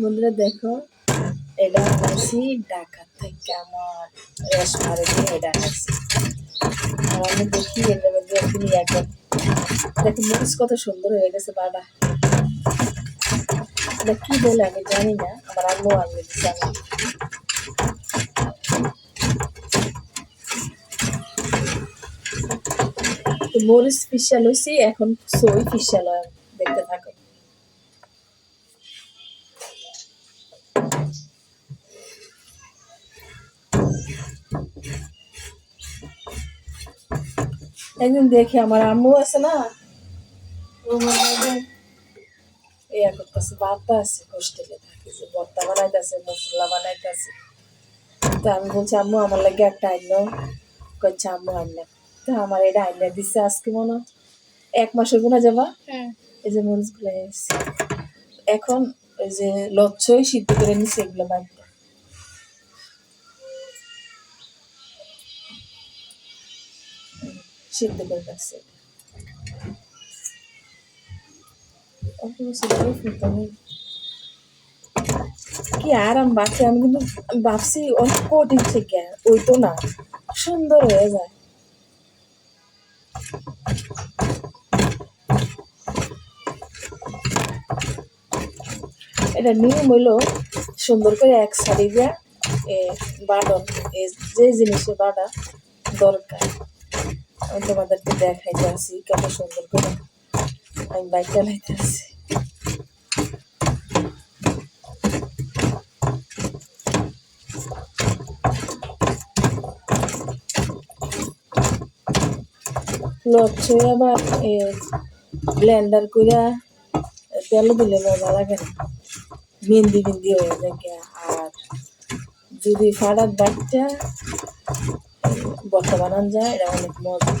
বন্ধুরা দেখো, এটা আনাইছি ঢাকা থেকে আমার রেশমারে এটা আর আমি দেখি এটার মধ্যে একবার দেখো, মরিচ কত সুন্দর হয়ে গেছে বাড়া এটা কি বলে আমি জানি না, আমার আম্মু আনবে দিচ্ছে আমার মরিচ হয়েছি, এখন সই ফিশাল হয়। একদিন দেখি আমার আম্মু আছে না? ইয়া করতেছে বার্তা আছে হোস্টেলে থাকে যে ভর্তা বানাইতেছে মশলা বানাইতেছে। তো আমি বলছি আম্মু আমার লাগে একটা আইন আম্মু আইনা। তো আমার এটা আইনা দিচ্ছে আজকে মনে এক মাসের গুণা যাবা? এই যে মরিচগুলো এখন ওই যে লচ্ছই সিদ্ধ করে নিচ্ছে এগুলো বাড়িতে সিদ্ধ করে রাখছে। কি আরাম বাড়ছে আমি কিন্তু ভাবছি অনেক কঠিন থেকে, ওই তো না, সুন্দর হয়ে যায়। এটা নিয়ম হইল সুন্দর করে এক সাইডে দিয়া বাটন যে জিনিসে বাটা দরকার। আমি তোমাদেরকে দেখাইতে আসি, কত সুন্দর করে। আমি বাইক চালাইতে আসি। লচ্ছে আবার এ ব্লেন্ডার করে তেল দিলে মজা লাগে না। মেহেন্দি মেহেন্দি হয়ে যায় আর যদি ফাড়ার বাচ্চা বর্তা বানান যায় এটা অনেক মজা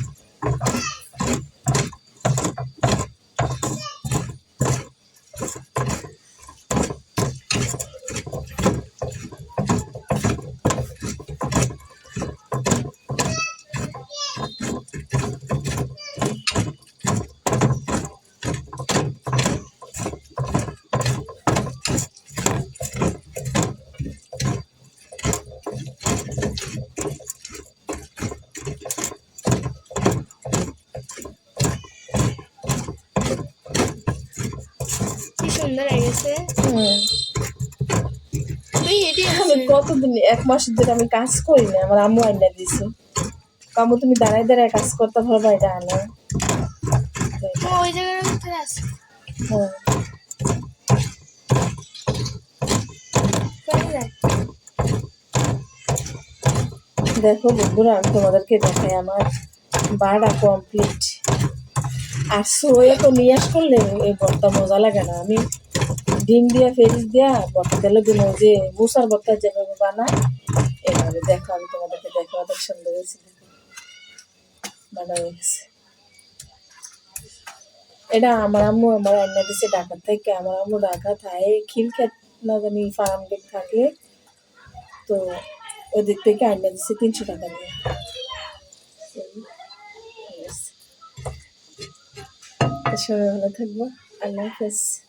সুন্দর হয়ে গেছে আমি কতদিন এক মাস ধরে আমি কাজ করি না আমার আম্মু আইনা দিছে। কামু তুমি দাঁড়ায় দাঁড়ায় কাজ করতে পারবা এটা আনো ওই আছে। হ্যাঁ দেখো বন্ধুরা আমি তোমাদেরকে দেখাই আমার বাড়া কমপ্লিট আর সোয়ে তো নিয়াস করলে এই ভর্তা মজা লাগে না। আমি ডিম দিয়া, ফেরিস দিয়া ভর্তা দিল যে মুসার ভর্তা যেভাবে বানায়, এভাবে দেখো, আমি তোমাদেরকে দেখো অনেক সুন্দর হয়েছে বানা গেছে এটা আমার আম্মু আমার রান্না দিছে ঢাকা থেকে, আমার আম্মু ঢাকা থাকে খিলখ্যাত না জানি ফার্ম গেট থাকলে, তো ওদিক থেকে আইনা দিচ্ছে তিনশো টাকা দিয়ে। Sur la table, à la face.